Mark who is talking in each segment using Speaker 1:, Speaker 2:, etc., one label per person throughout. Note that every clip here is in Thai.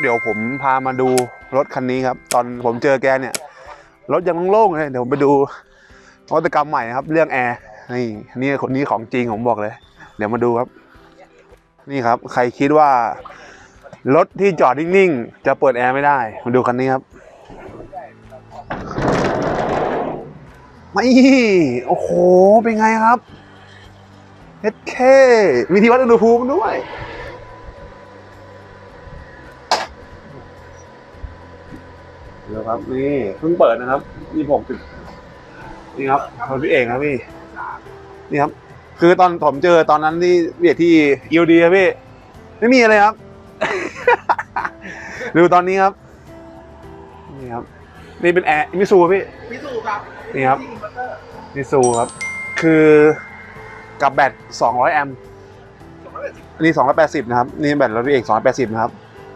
Speaker 1: เดี๋ยวผมพามาดูรถคันนี้ครับ ตอนผมเจอแกเนี่ย รถยังโล่งๆเลยเดี๋ยวผมไปดูนวัตกรรมใหม่นะครับ เรื่องแอร์นี่นี่คนนี้ของจริงผมบอกเลย เดี๋ยวมาดูครับ นี่ครับ ใครคิดว่ารถที่จอดนิ่งๆจะเปิดแอร์ไม่ได้ มาดูคันนี้ครับไม่โอ้โห เป็นไงครับเอเคมีที่วัดอุณหภูมิด้วย เดี๋ยวครับนี่เพิ่งเปิดนะครับยี่หกจุดนี่ครับรถพี่เองครับพี่นี่ครับ คือตอนผมเจอตอนนั้นที่เวียดที่ยูดีครับพี่ไม่มีอะไรครับดูตอนนี้ครับ นี่ครับ นี่เป็นแอร์มิซูพี่
Speaker 2: พิสูจน์ครับ
Speaker 1: นี่ครับ
Speaker 2: ที่อินเวอร์เตอร์
Speaker 1: มิซูครับ คือกับแบต200 แอมป์
Speaker 2: สองร้อยแปดสิบ
Speaker 1: อันนี้280 นะครับ นี่แบตรถพี่เอก280 นะครับ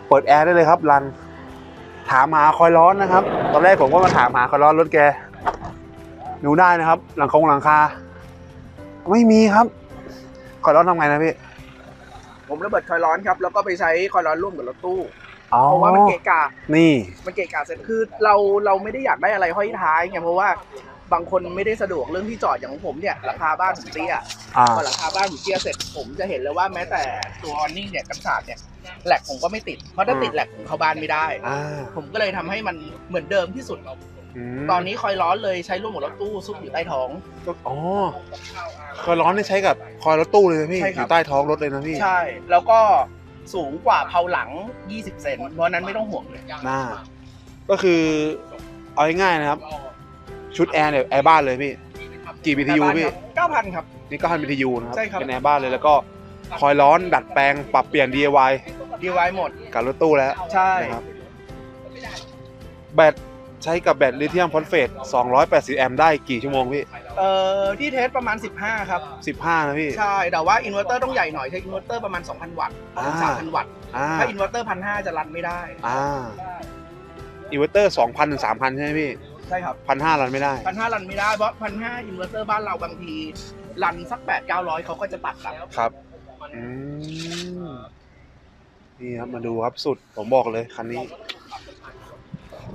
Speaker 1: เปิดแอร์ได้เลยครับรัน ถามหาคอยร้อนนะครับ ตอนแรกผมก็มาถามหาคอยร้อนรถแกดูได้นะครับ หลังคงหลังคา ไม่มีครับ คอยร้อนทำไงนะพี่
Speaker 2: ผมระเบิดคอยร้อนครับ แล้วก็ไปใช้คอยร้อนร่วมกับรถตู้
Speaker 1: อ๋อ
Speaker 2: เพราะว่ามันเกะกะ
Speaker 1: นี่
Speaker 2: มันเกะกะเสร็จคือเราเราไม่ได้อยากได้อะไรห้อยท้ายไงเพราะว่าบางคนไม่ได้สะดวกเรื่องที่จอดอย่างของผมเนี่ยหลังคาบ้านผมเตี้ย
Speaker 1: อ่า
Speaker 2: พอหลังคาบ้านผมเตี้ยเสร็จผมจะเห็นเลยว่าแม้แต่ตัวออนนิ่งเนี่ยกันศาสตร์เนี่ยแหลกผมก็ไม่ติดเพราะถ้าติดแหลกผมเข้าบ้านไม่ได้
Speaker 1: อ่า
Speaker 2: ผมก็เลยทำให้มันเหมือนเดิมที่สุด
Speaker 1: ม
Speaker 2: ตอนนี้คอยร้อนเลยใช้ร่วมกับรถตู้ซุกอยู่ใต้ท้อง
Speaker 1: อ๋อคอยร้อนนี่ใช้กับคอยรถตู้เลยนะพี่
Speaker 2: ใช่
Speaker 1: อ
Speaker 2: ครับ
Speaker 1: ยู่ใต้ท้องรถเลยนะพี่
Speaker 2: ใช่ แล้วก็สูงกว่าเพาหลัง 20 เซนเพราะฉะนั้นไม่ต้องห่วงเลย
Speaker 1: หน้า ก็คือเอาง่ายๆนะครับ ชุดแอร์เนี่ยแอร์บ้านเลยพี่ กี่ BTU พี่
Speaker 2: 9,000 ครับ
Speaker 1: นี่ก็ฮัน BTU นะครับ
Speaker 2: ใช่ครับ
Speaker 1: เป็นแอร์บ้านเลยแล้วก็คอยร้อนดัดแปลงปรับเปลี่ยน DIY
Speaker 2: ดีไวหมด
Speaker 1: กับรถตู้แล้ว
Speaker 2: ใช่
Speaker 1: นะครับแบตใช้กับแบตลิเธียมฟอสเฟต280 แอมป์ได้กี่ชั่วโมงพี่
Speaker 2: เอ่อ ที่เทสประมาณ 15 ครับ
Speaker 1: 15 นะพี่
Speaker 2: ใช่ แต่ว่าอินเวอร์เตอร์ต้องใหญ่หน่อย ใช้อินเวอร์เตอร์ประมาณ 2,000 วัตต์ถึง
Speaker 1: อ่า
Speaker 2: 3,000 วัตต์
Speaker 1: อ่า
Speaker 2: ถ้าอินเวอร์เตอร์พันห้าจะรันไม่ได้
Speaker 1: อ่าอินเวอร์เตอร์2,000ถึง3,000 ใช่ไหมพี่
Speaker 2: ใช่ครับ
Speaker 1: 1,500รันไม่ได้
Speaker 2: พันห้ารันไม่ได้ เพราะพันห้าอินเวอร์เตอร์บ้านเราบางทีรันสัก8 900เขาก็จะตัดแล้ว
Speaker 1: ครับอืมนี่ครับมาดูครับสุดผมบอกเลยคันนี้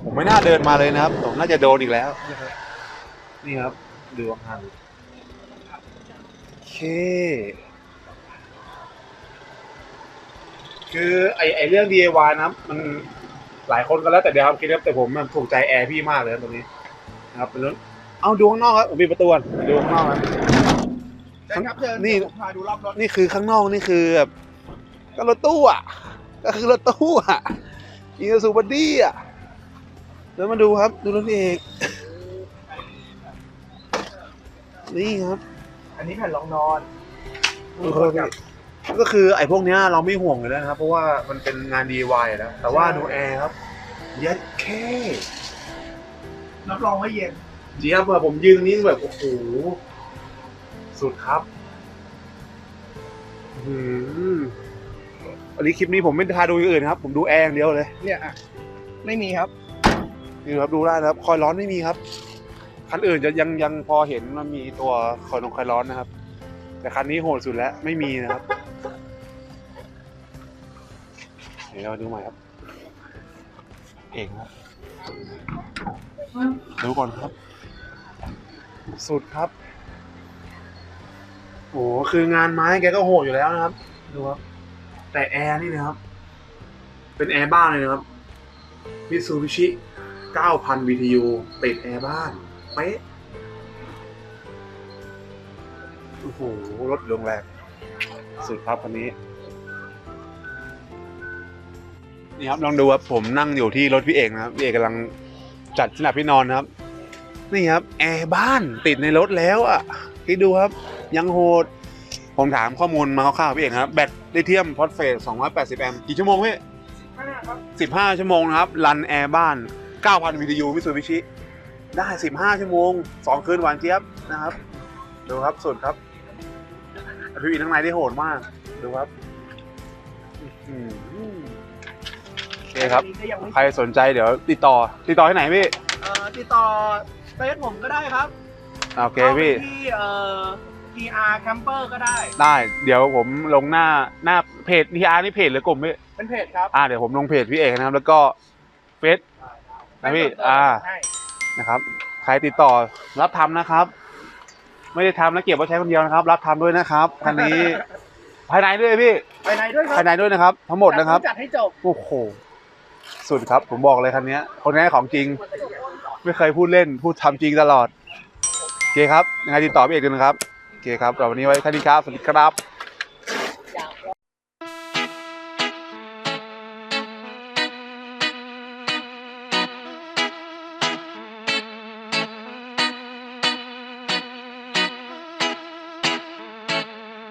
Speaker 1: ผมไม่น่าเดินมาเลยนะครับ ผมน่าจะโดนอีกแล้วนะครับนี่ครับดูห่างโอเคคือไอไอเรื่อง DIY นะครับมัน หลายคนก็แล้วแต่เดียวครับคิดครับแต่ผมมันถูกใจแอร์พี่มากเลยครับตรงนี้นะครับเป็นรถเอาดูข้างนอกครับผมมีประตูก่อนดูข้างนอกครับ
Speaker 2: ใช่ครับเชิญ
Speaker 1: นี่
Speaker 2: เดี๋ยวผมพาดูรอบรถ
Speaker 1: นี่คือข้างนอกนี่คือแบบก็รถตู้อะ ก็คือรถตู้อะอีซูบัดดี้อะแล้วมาดูครับ ดูรถพี่เอกนี่ครับ
Speaker 2: อันนี้แผ่นรองนอน
Speaker 1: ดูครับพี่ ก็คือไอ้พวกเนี้ยเราไม่ห่วงเลยนะครับ เพราะว่ามันเป็นงาน DIY อะนะแต่ว่าดูแอร์ครับเย็ดแค่
Speaker 2: รับรองว่าเย็น
Speaker 1: เจี๊ยบอะผมยืนตรงนี้แบบ โอ้โห สุดครับอื้อหืออันนี้คลิปนี้ผมไม่พาดูอย่างอื่นครับ ผมดูแอร์อย่างเดียวเลย
Speaker 2: เนี่ยอะไม่มีครับ
Speaker 1: นี่ครับดูได้นะครับ คอยร้อนไม่มีครับ คันอื่นจะยังยังพอเห็นมันมีตัวคอยลงคอยร้อนนะครับ แต่คันนี้โหดสุดแล้วไม่มีนะครับ ดี๋ยวเราดูใหม่ครับ เองครับ ดูก่อนครับ สุดครับ โอ้โหคืองานไม้แกก็โหดอยู่แล้วนะครับ ดูครับ แต่แอร์นี่นะครับ เป็นแอร์บ้านเลยนะครับมิตซูบิชิ9,000 BTU ติดแอร์บ้าน เป๊ะ โอ้โห รถเรืองแรงสุดครับคันนี้ นี่ครับลองดูครับผมนั่งอยู่ที่รถพี่เอกนะครับพี่เอกกำลังจัดสนับพี่นอนนะครับ นี่ครับแอร์บ้านติดในรถแล้วอะคิดดูครับ ยังโหด ผมถามข้อมูลมาคร่าวๆพี่เอกครับแบตลิเธียมฟอสเฟต280 แอมป์กี่ชั่วโมงพี่15 ชั่วโมงนะครับรันแอร์บ้าน 9,000 วิทยุมิสูบิชิได้ 15 ชั่วโมง 2 คืนหวานเจี๊ยบนะครับ ดูครับสุดครับพี่วีทั้างในได้โหดมาก ดูครับอื้อหือโอ เคครับ
Speaker 2: อันนี้ก็ยังไม่
Speaker 1: ใครสนใจเดี๋ยวติดต่อ ติดต่อที่ไหนพี่
Speaker 2: เอ่อติดต่อเฟซผมก็ได้ครับ
Speaker 1: โอเคพี่
Speaker 2: ข้าไปที่เอ่อ TR Camper ก็ได้
Speaker 1: ได้ เดี๋ยวผมลงหน้าหน้าเพจทีอาร์นี่เพจหรือกลุ่มพี่
Speaker 2: เป็นเพจครับ
Speaker 1: อ่าเดี๋ยวผมลงเพจพี่เอกนะครับ แล้วก็เฟซ นะพี่อ่า
Speaker 2: ให้
Speaker 1: นะครับใครติดต่อรับทำนะครับ ไม่ได้ทำแล้วเก็บไว้ใช้คนเดียวนะครับ รับทำด้วยนะครับคันนี้ภายในด้วยพี่
Speaker 2: ไปไหนด้วยครั
Speaker 1: ภายในด้วยนะครับ ทั้งหมดนะครับ
Speaker 2: จัดให้จบ
Speaker 1: โอ้โห สุดครับ ผมบอกเลยคันนี้คนนี้ของจริง ไม่เคยพูดเล่น พูดทำจริงตลอดโอเคครับยังไงติดต่อพี่เอกดูนะครับโอเคครับแต่วันนี้ไว้แค่นี้ครับ สวัสดีครับ